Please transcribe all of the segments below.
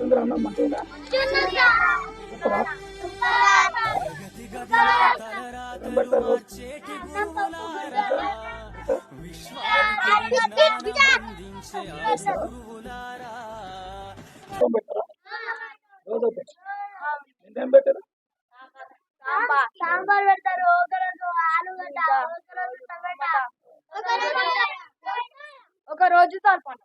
సుందర అన్న మంచిగా పెడతారు సాంబార్ పెడతారు ఒక రోజు ఆలుగడ్డ ఒకరోజు టమాటా తలపండు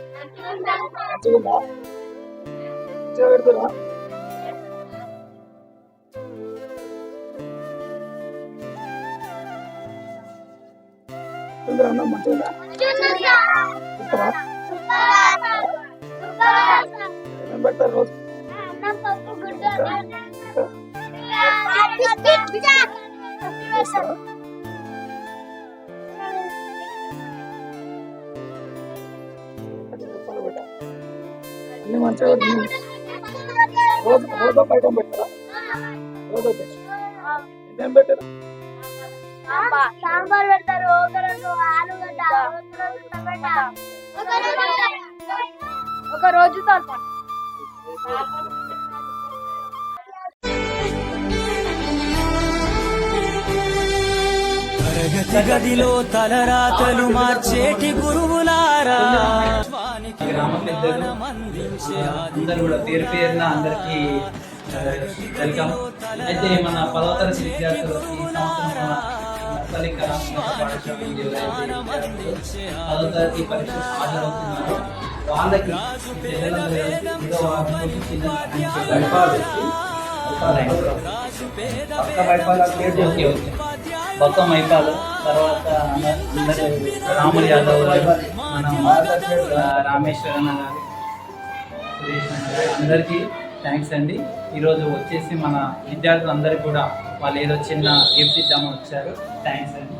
మంచిగా ఉందా మంచిగా పెడతారా సుందర అన్న మంచిగా ఉందా చెప్తారా ఏం పెడతారు రోజు చేస్తారా అది అన్ని మంచిగా రోజు రోజు ఒక ఐటమ్ పెట్టారా? రోజు ఏం పెట్టారు? సాంబార్ పెడతారు ఒక రోజు తలపండు తరగతి గదిలో తలరాతలు మార్చేటి గురువులారా. అందరూ కూడా పేరు పేరున అందరికి వెల్కమ్. అయితే మన పదవ తరగతి విద్యార్థులు ఈ సంవత్సరం మన నర్సరీ కళాత్మక పాఠశాల ఎవరైతే ఇచ్చారో, పదవ తరగతి పరీక్ష హాజరవుతున్నారో. వాళ్ళకి పక్క ఓకే ఓకే. మొత్తం మైకాలు తర్వాత అందరూ రాములు యాదవ్ గారు, మన ఆ, రామేశ్వరన్న గారు అందరికీ థ్యాంక్స్ అండి. ఈరోజు వచ్చేసి మన విద్యార్థులందరూ కూడా వాళ్ళు ఏదో చిన్న గిఫ్ట్ ఇద్దామని వచ్చారు. థ్యాంక్స్ అండి.